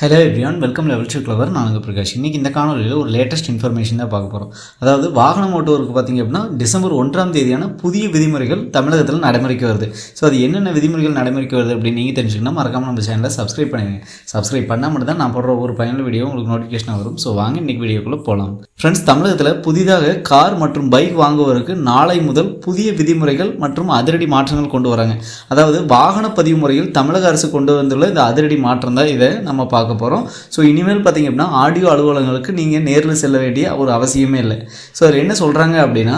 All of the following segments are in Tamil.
Hello everyone welcome level shoe clever நான் உங்கள் பிரகாஷ். இன்றைக்கி இந்த காணொலியில் ஒரு லேட்டஸ்ட் இன்ஃபர்மேஷன் தான் பார்க்க போகிறோம் அதாவது வாகனம் ஓட்டுவோருக்கு பார்த்தீங்க அப்படின்னா டிசம்பர் ஒன்றாம் தேதியான புதிய விதிமுறைகள் தமிழகத்தில் நடைமுறைக்கு வருது. ஸோ அது என்னென்ன விதிமுறைகள் நடைமுறைக்கு வருது அப்படின்னு நீங்கள் தெரிஞ்சுக்கணும் மறக்காமல் நம்ம சேனலை சப்ஸ்கிரைப் பண்ணுங்கள் சப்ஸ்கிரைப் பண்ணால் மட்டும் தான் நான் போடுற ஒரு பயனுள்ள வீடியோ உங்களுக்கு நோட்டிஃபிகேஷன் வரும். ஸோ வாங்க இன்றைக்கி வீடியோக்குள்ளே போகலாம் ஃப்ரெண்ட்ஸ் தமிழகத்தில் புதிதாக கார் மற்றும் பைக் வாங்குவோருக்கு நாளை முதல் புதிய விதிமுறைகள் மற்றும் அதிரடி மாற்றங்கள் கொண்டு வராங்க. அதாவது வாகன பதிவு முறையில் தமிழக அரசு கொண்டு வந்துள்ள இந்த அதிரடி மாற்றம் தான் இதை நம்ம பார்க்க போகிறோம் ஸோ இனிமேல் பார்த்தீங்க அப்படின்னா ஆடியோ அலுவலகங்களுக்கு நீங்கள் நேரில் செல்ல வேண்டிய ஒரு அவசியமே இல்லை. ஸோ அதில் என்ன சொல்கிறாங்க அப்படின்னா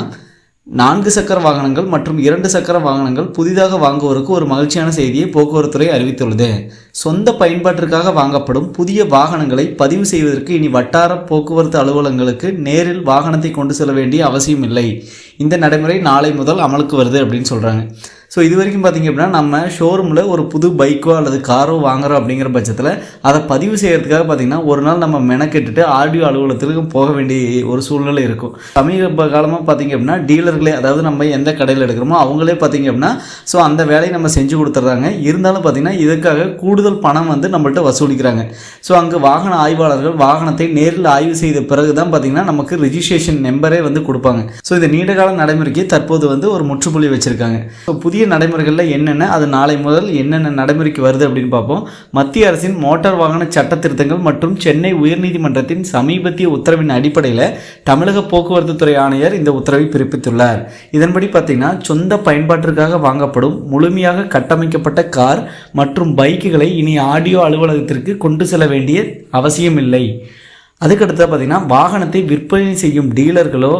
நான்கு சக்கர வாகனங்கள் மற்றும் இரண்டு சக்கர வாகனங்கள் புதிதாக வாங்குவோருக்கு ஒரு மகிழ்ச்சியான செய்தியை போக்குவரத்துறை அறிவித்துள்ளது. சொந்த பயன்பாட்டிற்காக வாங்கப்படும் புதிய வாகனங்களை பதிவு செய்வதற்கு இனி வட்டார போக்குவரத்து அலுவலகங்களுக்கு நேரில் வாகனத்தை கொண்டு செல்ல வேண்டிய அவசியம் இல்லை. இந்த நடைமுறை நாளை முதல் அமலுக்கு வருது அப்படின்னு சொல்கிறாங்க ஸோ இது வரைக்கும் பார்த்தீங்க அப்படின்னா நம்ம ஷோரூமில் ஒரு புது பைக்கோ அல்லது காரோ வாங்குறோம் அப்படிங்கிற பட்சத்தில் அதை பதிவு செய்கிறதுக்காக பார்த்தீங்கன்னா ஒரு நாள் நம்ம மெனக்கெட்டுட்டு ஆடியோ அலுவலகத்துக்கு போக வேண்டிய ஒரு சூழ்நிலை இருக்கும். சமீப காலமாக பார்த்தீங்க அப்படின்னா டீலர்களே அதாவது நம்ம எந்த கடையில் எடுக்கிறோமோ அவங்களே பார்த்தீங்க அப்படின்னா ஸோ அந்த வேலையை நம்ம செஞ்சு கொடுத்துட்றாங்க இருந்தாலும் பார்த்தீங்கன்னா இதுக்காக கூடுதல் பணம் வந்து நம்மள்ட்ட வசூலிக்கிறாங்க. ஸோ அங்கே வாகன ஆய்வாளர்கள் வாகனத்தை நேரில் ஆய்வு செய்த பிறகு தான் பார்த்தீங்கன்னா நமக்கு ரிஜிஸ்ட்ரேஷன் நம்பரே வந்து கொடுப்பாங்க. ஸோ இந்த நீண்டகால நடைமுறைக்கு தற்போது வந்து ஒரு முற்றுப்புள்ளி வச்சுருக்காங்க. ஸோ புதிய நடைமுறைகளில் என்னென்ன அது நாளை முதல் என்னென்ன நடைமுறைக்கு வருது அப்படின்னு பார்ப்போம். மத்திய அரசின் மோட்டார் வாகன சட்ட திருத்தங்கள் மற்றும் சென்னை உயர்நீதிமன்றத்தின் சமீபத்திய உத்தரவின் அடிப்படையில் தமிழக போக்குவரத்து துறை ஆணையர் இந்த உத்தரவை பிறப்பித்துள்ளார். இதன்படி பார்த்தீங்கன்னா சொந்த பயன்பாட்டிற்காக வாங்கப்படும் முழுமையாக கட்டமைக்கப்பட்ட கார் மற்றும் பைக்குகளை இனி ஆடியோ அலுவலகத்திற்கு கொண்டு செல்ல வேண்டிய அவசியமில்லை. அதுக்கடுத்து பார்த்தீங்கன்னா வாகனத்தை விற்பனை செய்யும் டீலர்களோ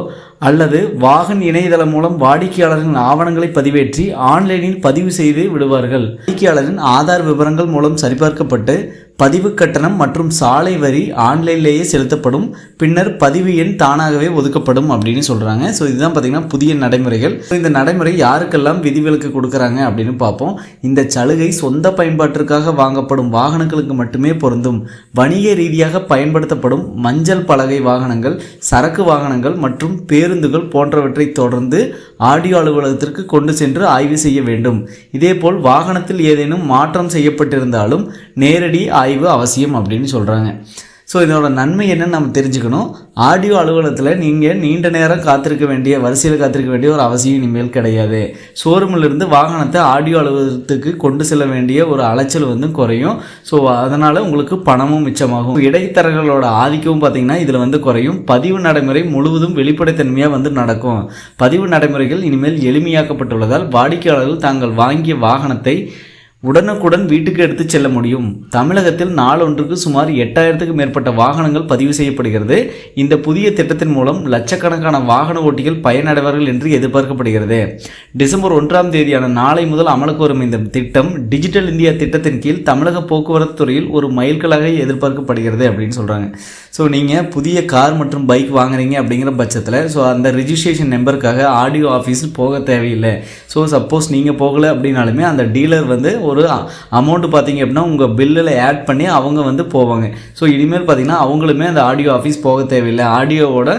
அல்லது வாகன் இணையதளம் மூலம் வாடிக்கையாளரின் ஆவணங்களை பதிவேற்றி ஆன்லைனில் பதிவு செய்து விடுவார்கள். வாடிக்கையாளரின் ஆதார் விவரங்கள் மூலம் சரிபார்க்கப்பட்டு பதிவு கட்டணம் மற்றும் சாலை வரி ஆன்லைன்லேயே செலுத்தப்படும். பின்னர் பதிவு எண் தானாகவே ஒதுக்கப்படும் அப்படின்னு சொல்கிறாங்க ஸோ இதுதான் பார்த்திங்கன்னா புதிய நடைமுறைகள். ஸோ இந்த நடைமுறை யாருக்கெல்லாம் விதிவிலக்கு கொடுக்குறாங்க அப்படின்னு பார்ப்போம். இந்த சலுகை சொந்த பயன்பாட்டிற்காக வாங்கப்படும் வாகனங்களுக்கு மட்டுமே பொருந்தும். வணிக ரீதியாக பயன்படுத்தப்படும் மஞ்சள் பலகை வாகனங்கள் சரக்கு வாகனங்கள் மற்றும் பேருந்துகள் போன்றவற்றை தொடர்ந்து ஆடியோ அலுவலகத்திற்கு கொண்டு சென்று ஆய்வு செய்ய வேண்டும். இதேபோல் வாகனத்தில் ஏதேனும் மாற்றம் செய்யப்பட்டிருந்தாலும் நேரடி ஆய்வு அவசியம் அப்படின்னு சொல்கிறாங்க ஸோ இதோட நன்மை என்னன்னு நம்ம தெரிஞ்சுக்கணும். ஆடியோ அலுவலகத்தில் நீங்கள் நீண்ட நேரம் காத்திருக்க வேண்டிய வரிசையில் காத்திருக்க வேண்டிய ஒரு அவசியம் இனிமேல் கிடையாது. ஷோரூமிலிருந்து வாகனத்தை ஆடியோ அலுவலகத்துக்கு கொண்டு செல்ல வேண்டிய ஒரு அலைச்சல் வந்து குறையும். ஸோ அதனால் உங்களுக்கு பணமும் மிச்சமாகும். இடைத்தரகர்களோட ஆதிக்கமும் பார்த்திங்கன்னா இதில் வந்து குறையும். பதிவு நடைமுறை முழுவதும் வெளிப்படைத்தன்மையாக வந்து நடக்கும். பதிவு நடைமுறைகள் இனிமேல் எளிமையாக்கப்பட்டுள்ளதால் வாடிக்கையாளர்கள் தாங்கள் வாங்கிய வாகனத்தை உடனுக்குடன் வீட்டுக்கு எடுத்து செல்ல முடியும். தமிழகத்தில் நாளொன்றுக்கு சுமார் எட்டாயிரத்துக்கும் மேற்பட்ட வாகனங்கள் பதிவு செய்யப்படுகிறது. இந்த புதிய திட்டத்தின் மூலம் லட்சக்கணக்கான வாகன ஓட்டிகள் பயனடைவார்கள் என்று எதிர்பார்க்கப்படுகிறது. டிசம்பர் ஒன்றாம் தேதியான நாளை முதல் அமலுக்கு வரும் இந்த திட்டம் டிஜிட்டல் இந்தியா திட்டத்தின் கீழ் தமிழக போக்குவரத்து துறையில் ஒரு மைல்கல்லாக எதிர்பார்க்கப்படுகிறது அப்படின்னு சொல்கிறாங்க ஸோ நீங்கள் புதிய கார் மற்றும் பைக் வாங்குறீங்க அப்படிங்கிற பட்சத்தில் ஸோ அந்த ரிஜிஸ்ட்ரேஷன் நம்பருக்காக ஆடியோ ஆஃபீஸ் போக தேவையில்லை. ஸோ சப்போஸ் நீங்கள் போகலை அப்படின்னாலுமே அந்த டீலர் வந்து ஒரு அமௌண்ட் பார்த்தீங்க அப்படின்னா உங்கள் பில்லில் ஆட் பண்ணி அவங்க வந்து போவாங்க. ஸோ இனிமேல் பார்த்தீங்கன்னா அவங்களுமே அந்த ஆடியோ ஆஃபீஸ் போக தேவையில்லை. ஆடியோவோட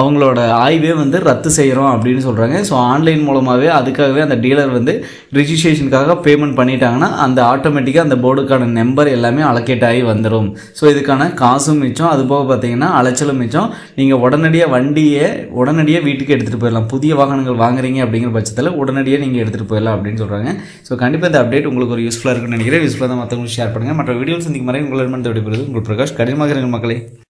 அவங்களோட ஆய்வே வந்து ரத்து செய்கிறோம் அப்படின்னு சொல்கிறாங்க ஸோ ஆன்லைன் மூலமாகவே அதுக்காகவே அந்த டீலர் வந்து ரிஜிஸ்ட்ரேஷனுக்காக பேமெண்ட் பண்ணிட்டாங்கன்னா அந்த ஆட்டோமேட்டிக்காக அந்த போர்டுக்கான நம்பர் எல்லாமே அலோகேட் ஆகி வந்துடும் ஸோ இதுக்கான காசும் மிச்சம். அது போக பார்த்தீங்கன்னா அலைச்சலும் மிச்சம். நீங்கள் உடனடியாக வண்டியை உடனடியாக வீட்டுக்கு எடுத்துகிட்டு போயிடலாம். புதிய வாகனங்கள் வாங்குறீங்க அப்படிங்கிற பட்சத்தில் உடனடியாக நீங்கள் எடுத்துகிட்டு போயிடலாம் அப்படின்னு சொல்கிறாங்க ஸோ கண்டிப்பாக இந்த அப்டேட் உங்களுக்கு ஒரு யூஸ்ஃபுல்லாக இருக்குன்னு நினைக்கிறேன். யூஸ்ஃபுல்லாக தான் மற்றவங்களுக்கு ஷேர் பண்ணுங்கள் மற்ற வீடியோஸ் சந்திக்கும் மாதிரி உங்களிடம் விடைபெறுது உங்கள் பிரகாஷ். கடினமாக இருக்கிற மக்களே.